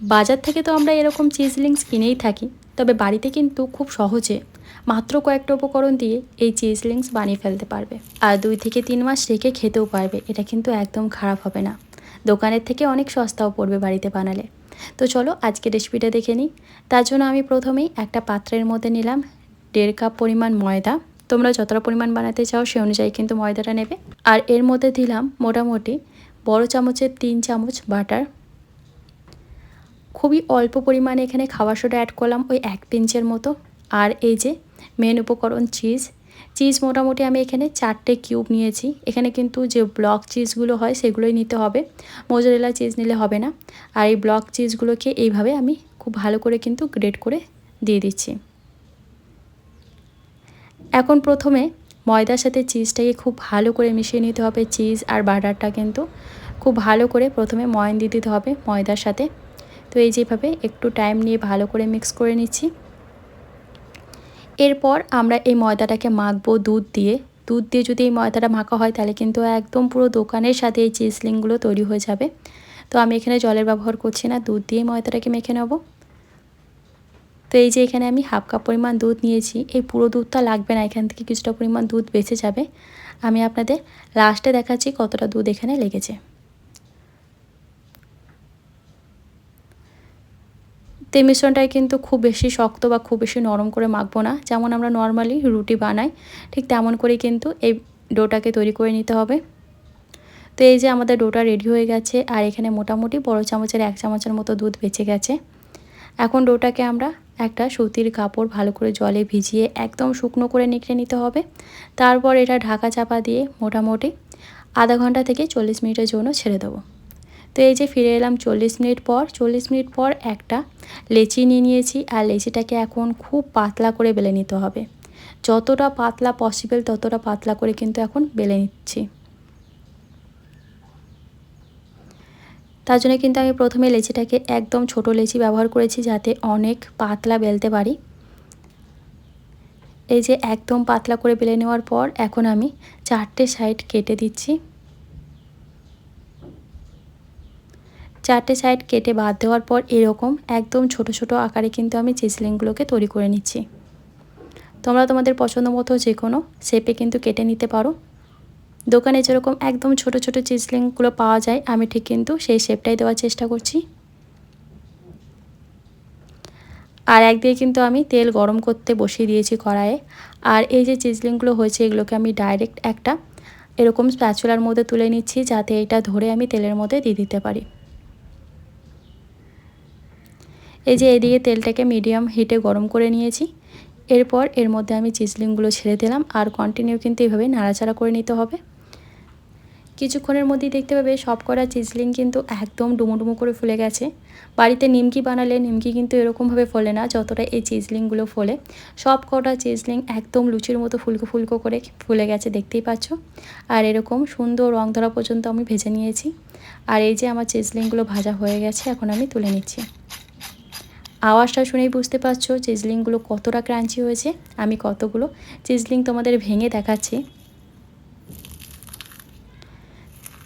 বাজার থেকে তো আমরা এরকম চিজ লিংস কিনেই থাকি, তবে বাড়িতে কিন্তু খুব সহজে মাত্র কয়েকটা উপকরণ দিয়ে এই চিজ লিংস বানিয়ে ফেলতে পারবে। আর দুই থেকে তিন মাস রেখে খেতেও পারবে, এটা কিন্তু একদম খারাপ হবে না। দোকানের থেকে অনেক সস্তাও পড়বে বাড়িতে বানালে। তো চলো আজকে রেসিপিটা দেখে নিই। তার জন্য আমি প্রথমেই একটা পাত্রের মধ্যে নিলাম দেড় কাপ পরিমাণ ময়দা। তোমরা যতটা পরিমাণ বানাতে চাও সে অনুযায়ী কিন্তু ময়দাটা নেবে। আর এর মধ্যে দিলাম মোটামুটি বড় চামচের তিন চামচ বাটার খুবই অল্প পরিমাণে এখানে খাওয়া সোডা অ্যাড করলাম ওই এক পিঞ্চের মতো। আর এই যে মেন উপকরণ চিজ চিজ মোটামুটি আমি এখানে চারটে কিউব নিয়েছি। এখানে কিন্তু যে ব্লক চিজগুলো হয় সেগুলোই নিতে হবে। মোজারেলা চিজ নিলে হবে না। আর এই ব্লক চিজগুলোকে এইভাবে আমি খুব ভালো করে কিন্তু গ্রেড করে দিয়ে দিচ্ছি। এখন প্রথমে ময়দার সাথে চিজটাকে খুব ভালো করে মিশিয়ে নিতে হবে চিজ আর বাটারটা কিন্তু। খুব ভালো করে প্রথমে ময়ন দিয়ে দিতে হবে ময়দার সাথে। তো এই যেভাবে একটু টাইম নিয়ে ভালো করে মিক্স করে নিচ্ছি। এরপর আমরা এই ময়দাটাকে মাখবো দুধ দিয়ে। দুধ দিয়ে যদি এই ময়দাটা মাখা হয় তাহলে কিন্তু একদম পুরো দোকানের সাথে এই চিজলিংগুলো তৈরি হয়ে যাবে। তো আমি এখানে জলের ব্যবহার করছি না, দুধ দিয়ে ময়দাটাকে মেখে নেব। তো এই যে এখানে আমি হাফ কাপ পরিমাণ দুধ নিয়েছি, এই পুরো দুধটা লাগবে না, এখান থেকে কিছুটা পরিমাণ দুধ বেঁচে যাবে। আমি আপনাদের লাস্টে দেখাচ্ছি কতটা দুধ এখানে লেগেছে। তো মিশ্রণটাই কিন্তু খুব বেশি শক্ত বা খুব বেশি নরম করে মাখবো না। যেমন আমরা নর্মালি রুটি বানাই, ঠিক তেমন করেই কিন্তু এই ডোটাকে তৈরি করে নিতে হবে। তো এই যে আমাদের ডোটা রেডি হয়ে গেছে, আর এখানে মোটামুটি বড় চামচের এক চামচের মতো দুধ বেঁচে গেছে। এখন ডোটাকে আমরা একটা সুতির কাপড় ভালো করে জলে ভিজিয়ে একদম শুকনো করে নিকড়ে নিতে হবে। তারপর এটা ঢাকা চাপা দিয়ে মোটামুটি আধা ঘণ্টা থেকে চল্লিশ মিনিটের জন্য ছেড়ে দেবো। তো এই যে ফিরে এলাম চল্লিশ মিনিট পর, চল্লিশ মিনিট পর একটা লেচি নিয়ে নিয়েছি আর লেচিটাকে এখন খুব পাতলা করে বেলে নিতে হবে। যতটা পাতলা পসিবল ততটা পাতলা করে কিন্তু এখন বেলে নিচ্ছি। তার জন্য কিন্তু আমি প্রথমে লেচিটাকে একদম ছোট লেচি ব্যবহার করেছি যাতে অনেক পাতলা বেলতে পারি। এই যে একদম পাতলা করে বেলে নেওয়ার পর এখন আমি চারটে সাইড কেটে দিচ্ছি। চারটে সাইড কেটে বাদ দেওয়ার পর এরকম একদম ছোট ছোট আকারে কিন্তু আমি চিজলিংগুলোকে তৈরি করে নিচ্ছি। তোমরা তোমাদের পছন্দ মতো যে কোনো শেপে কিন্তু কেটে নিতে পারো। দোকানে যেরকম একদম ছোট ছোট চিজলিংগুলো পাওয়া যায়, আমি ঠিক কিন্তু সেই শেপটাই দেওয়ার চেষ্টা করছি। আর একদিকে কিন্তু আমি তেল গরম করতে বসিয়ে দিয়েছি কড়াইয়ে। আর এই যে চিজলিংগুলো হয়েছে, এগুলোকে আমি ডাইরেক্ট একটা এরকম স্প্যাচুলার মধ্যে তুলে নিচ্ছি, যাতে এটা ধরে আমি তেলের মধ্যে দিয়ে দিতে পারি। এই যে এদিকে তেলটাকে মিডিয়াম হিটে গরম করে নিয়েছি। এরপর এর মধ্যে আমি চিজলিংগুলো ছেড়ে দিলাম। আর কন্টিনিউ কিন্তু এভাবে নাড়াচাড়া করে নিতে হবে। কিছুক্ষণের মধ্যেই দেখতে পাবে সব করা চিজলিং কিন্তু একদম ডুমো করে ফুলে গেছে। বাড়িতে নিমকি বানালে নিমকি কিন্তু এরকমভাবে ফলে না, যতটা এই চিজলিংগুলো ফলে। সব কটা চিজলিং একদম লুচির মতো ফুলকো ফুলকো করে ফুলে গেছে, দেখতেই পাচ্ছ। আর এরকম সুন্দর রং ধরা পর্যন্ত আমি ভেজে নিয়েছি। আর এই যে আমার চিজলিংগুলো ভাজা হয়ে গেছে, এখন আমি তুলে নিচ্ছি। আওয়াজটা শুনেই বুঝতে পারছ চিজলিংগুলো কতটা ক্রাঞ্চি হয়েছে। আমি কতগুলো? চিজলিং তোমাদের ভেঙে দেখাচ্ছি।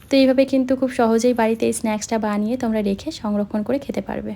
তো এইভাবে কিন্তু খুব সহজেই বাড়িতে এই স্ন্যাক্সটা বানিয়ে তোমরা রেখে সংরক্ষণ করে খেতে পারবে।